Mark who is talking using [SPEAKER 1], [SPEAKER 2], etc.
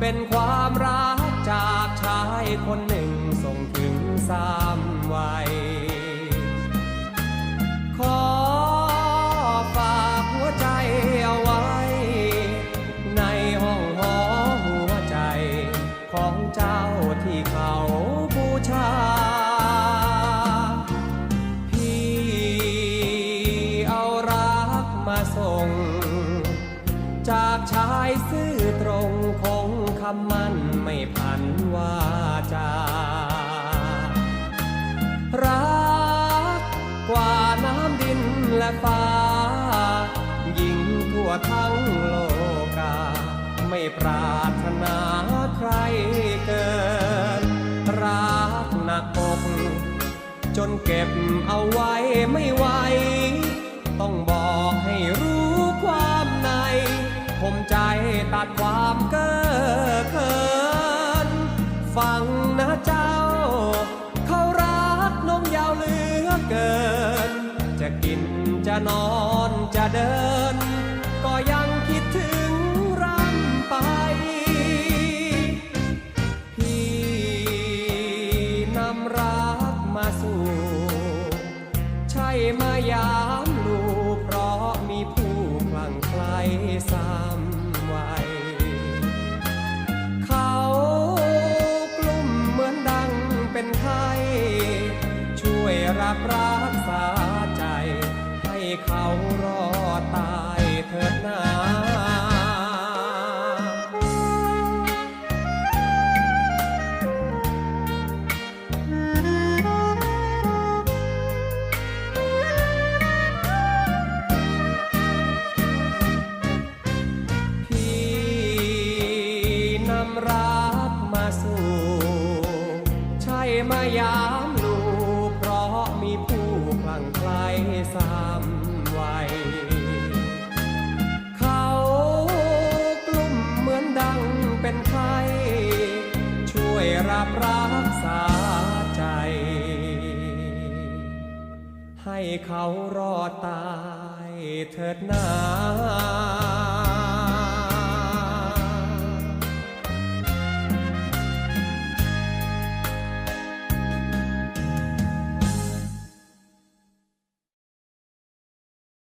[SPEAKER 1] เป็นความรักจากชายคนหนึ่งส่งถึงสามวัย ขอฝากหัวใจเอาไว้ ในห้องหอหัวใจของเจ้าที่เขาบูชาพี่เอารักมาส่ง จากชายซื่อตรงคงคำมั่นไม่พันวาจา รักกว่าน้ำดินและฟ้า ยิ่งทั่วทั้งโลกา ไม่ปรารถนาใครเกิน รักหนักอกจนเก็บเอาไว้ไม่ไหว จะนอนจะเดิน ก็ยังคิดถึงรำไป พี่นำรักมาสู่ ใช่มายามลูกเพราะมีผู้คลั่งไคล้สามวัยเขากลุ่มเหมือนดังเป็นไข้ช่วยรับรักษา เขารอดตายเถิดนาพี่นำรักมาสู่ ใช่มายา ช่วยรับรักษาใจ ให้เขารอดตายเถิดนา